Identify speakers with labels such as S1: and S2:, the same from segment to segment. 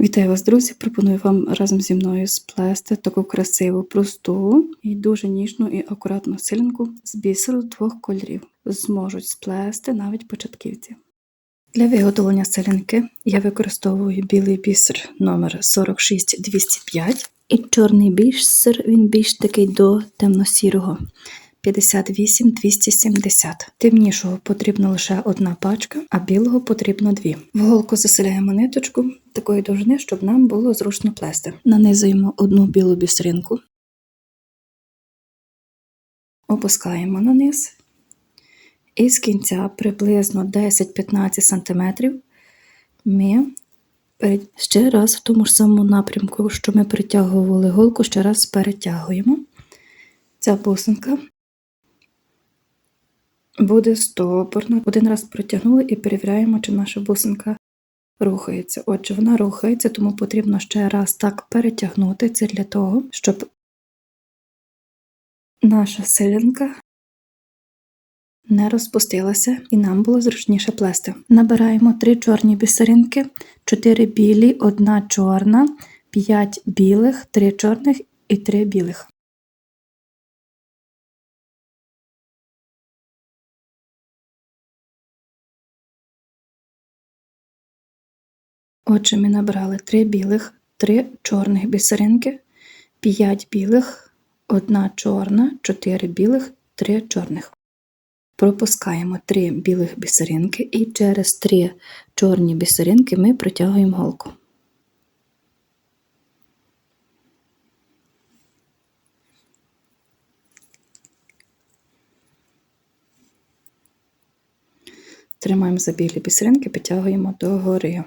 S1: Вітаю вас, друзі! Пропоную вам разом зі мною сплести таку красиву, просту і дуже ніжну і акуратну силінку з бісеру двох кольорів. Зможуть сплести навіть початківці. Для виготовлення силінки я використовую білий бісер номер 46205 і чорний бісер, він більш такий до темно-сірого. 58-270. Темнішого потрібна лише одна пачка, а білого потрібно дві. В голку заселяємо ниточку такої довжини, щоб нам було зручно плести. Нанизуємо одну білу бісеринку, опускаємо на низ. І з кінця приблизно 10-15 см ми ще раз в тому ж самому напрямку, що ми притягували голку, ще раз перетягуємо. Ця бусинка буде стопорна. Один раз протягнули і перевіряємо, чи наша бусинка рухається. Отже, вона рухається, тому потрібно ще раз так перетягнути. Це для того, щоб наша силинка не розпустилася і нам було зручніше плести. Набираємо 3 чорні бісеринки, 4 білі, 1 чорна, 5 білих, 3 чорних і 3 білих. Отже, ми набрали 3 білих, 3 чорних бісеринки, 5 білих, 1 чорна, 4 білих, 3 чорних. Пропускаємо 3 білих бісеринки і через 3 чорні бісеринки ми протягуємо голку. Тримаємо за білі бісеринки, підтягуємо догори.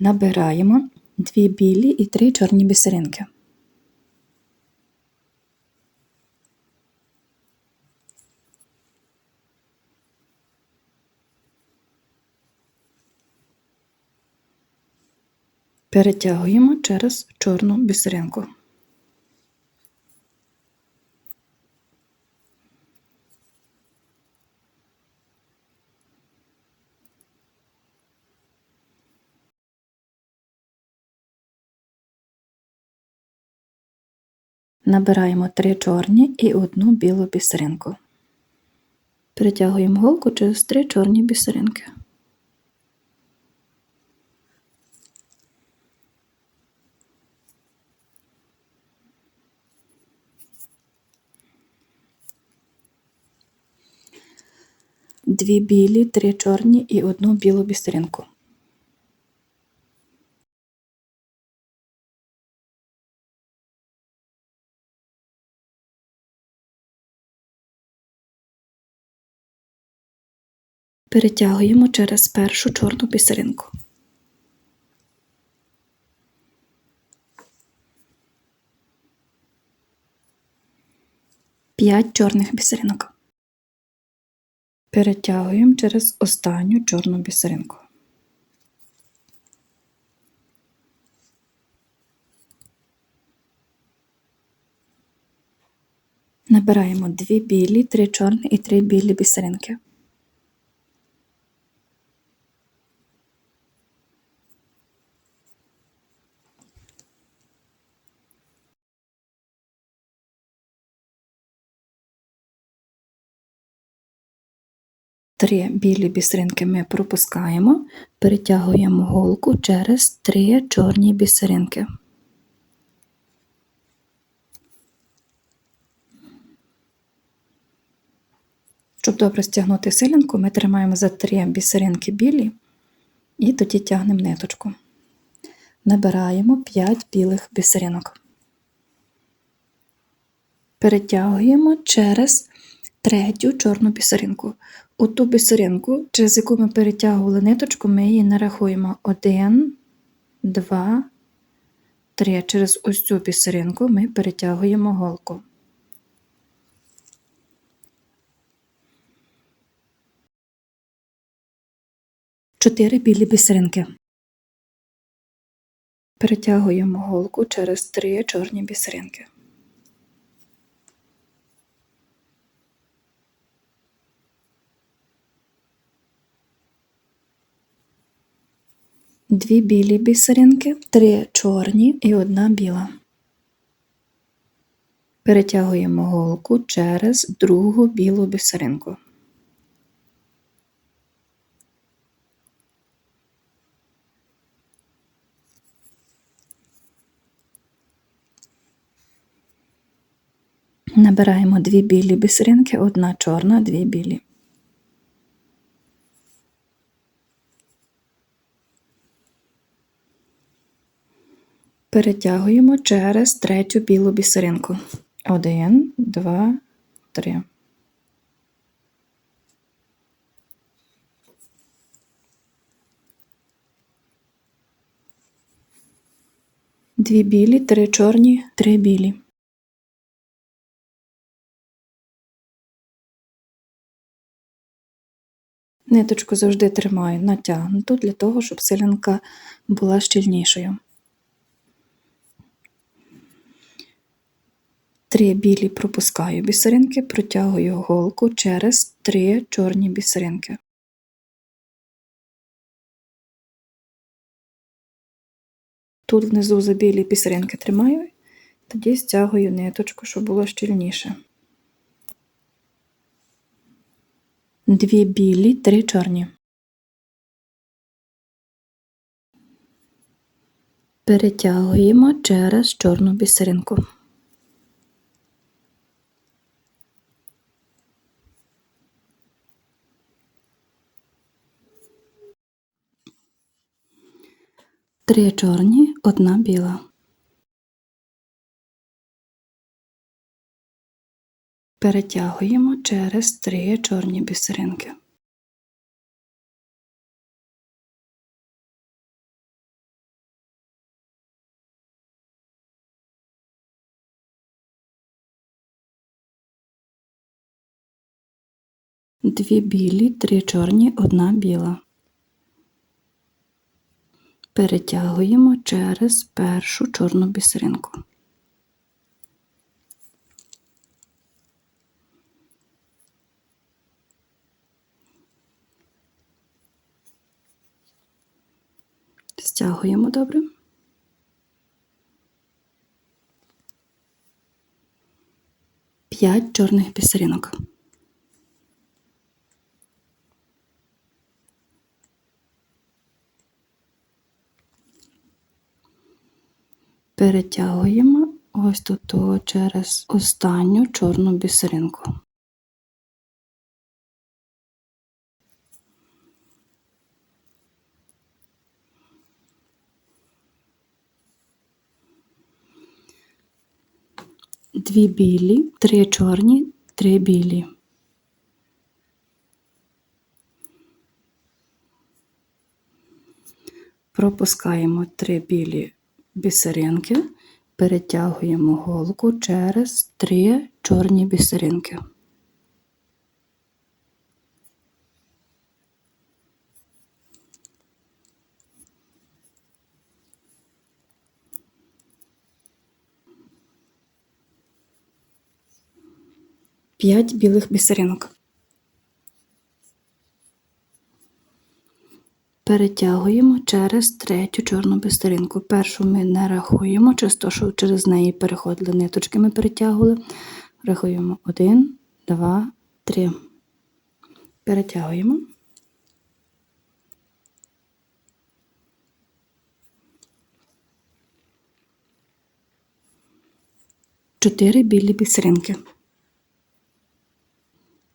S1: Набираємо дві білі і три чорні бісеринки. Перетягуємо через чорну бісеринку. Набираємо 3 чорні і одну білу бісеринку. Перетягуємо голку через 3 чорні бісеринки. Дві білі, три чорні і одну білу бісеринку. Перетягуємо через першу чорну бісеринку. П'ять чорних бісеринок. Перетягуємо через останню чорну бісеринку. Набираємо дві білі, три чорні і три білі бісеринки. Три білі бісеринки ми пропускаємо, перетягуємо голку через три чорні бісеринки. Щоб добре стягнути силінку, ми тримаємо за три бісеринки білі і тоді тягнемо ниточку. Набираємо 5 білих бісеринок. Перетягуємо через третю чорну бісеринку. У ту бісеринку, через яку ми перетягували ниточку, ми її нарахуємо 1, 2, 3. Через ось цю бісеринку ми перетягуємо голку. Чотири білі бісеринки. Перетягуємо голку через три чорні бісеринки. Дві білі бісеринки, три чорні і одна біла. Перетягуємо голку через другу білу бісеринку. Набираємо дві білі бісеринки, одна чорна, дві білі. Перетягуємо через третю білу бісеринку. Один, два, три. Дві білі, три чорні, три білі. Ниточку завжди тримаю натягнуту для того, щоб силянка була щільнішою. Три білі пропускаю бісеринки, протягую голку через три чорні бісеринки. Тут внизу за білі бісеринки тримаю, тоді стягую ниточку, щоб було щільніше. Дві білі, три чорні. Перетягуємо через чорну бісеринку. Три чорні, одна біла. Перетягуємо через три чорні бісеринки. Дві білі, три чорні, одна біла. Перетягуємо через першу чорну бісеринку. Стягуємо добре. П'ять чорних бісеринок. Перетягуємо ось тут через останню чорну бісеринку. Дві білі, три чорні, три білі. Пропускаємо три білі бісеринки, перетягуємо голку через три чорні бісеринки. П'ять білих бісеринок. Перетягуємо через третю чорну бісеринку. Першу ми не рахуємо, через те, що через неї переходили ниточки, ми перетягували. Рахуємо один, два, три. Перетягуємо. Чотири білі бісеринки.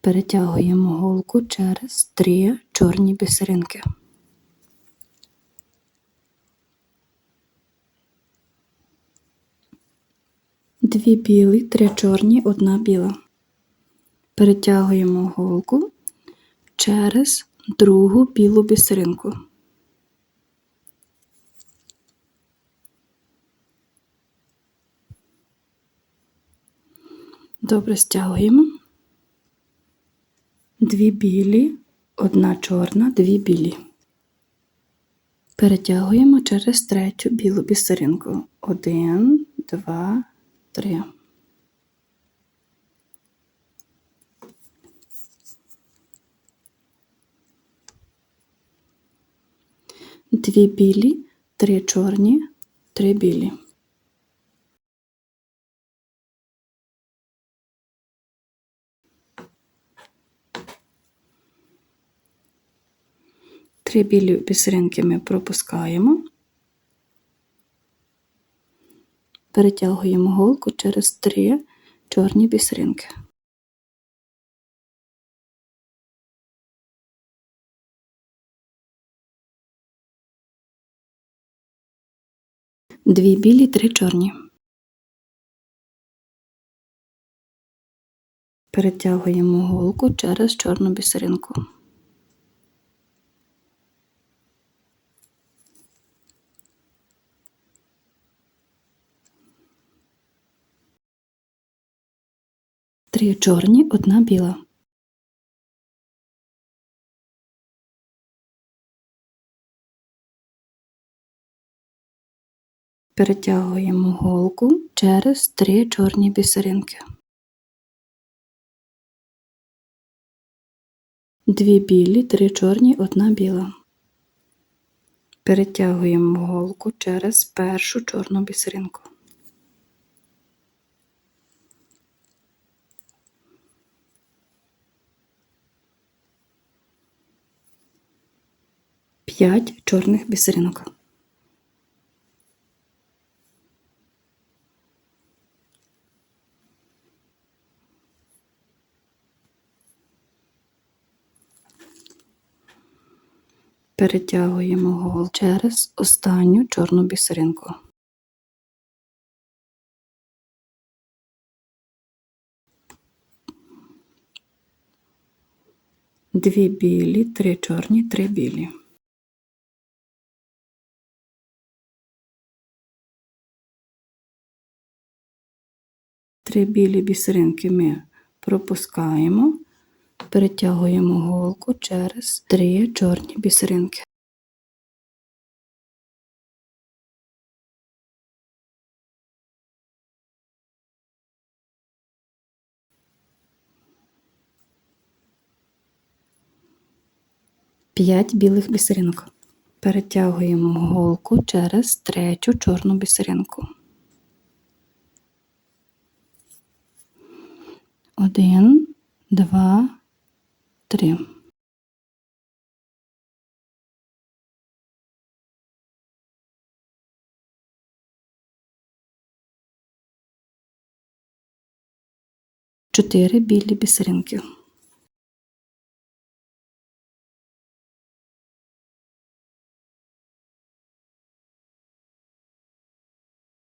S1: Перетягуємо голку через три чорні бісеринки. Дві білі, три чорні, одна біла. Перетягуємо голку через другу білу бісеринку. Добре стягуємо. Дві білі, одна чорна, дві білі. Перетягуємо через третю білу бісеринку. Один, два, три. Дві білі, три чорні, три білі. Три білі бісеринки ми пропускаємо. Перетягуємо голку через три чорні бісеринки. Дві білі, три чорні. Перетягуємо голку через чорну бісеринку. Три чорні, одна біла. Перетягуємо голку через три чорні бісеринки. Дві білі, три чорні, одна біла. Перетягуємо голку через першу чорну бісеринку. П'ять чорних бісеринок. Перетягуємо гол через останню чорну бісеринку. Дві білі, три чорні, три білі. Три білі бісеринки ми пропускаємо, перетягуємо голку через три чорні бісеринки. П'ять білих бісеринок. Перетягуємо голку через третю чорну бісеринку. Один, два, три. Чотири білі бісеринки.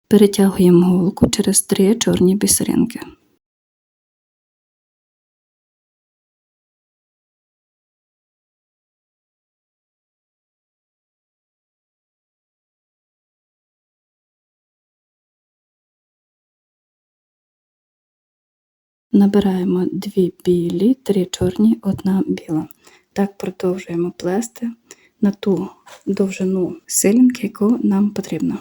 S1: Перетягуємо голку через три чорні бісеринки. Набираємо дві білі, три чорні, одна біла. Так продовжуємо плести на ту довжину силінки, яку нам потрібно.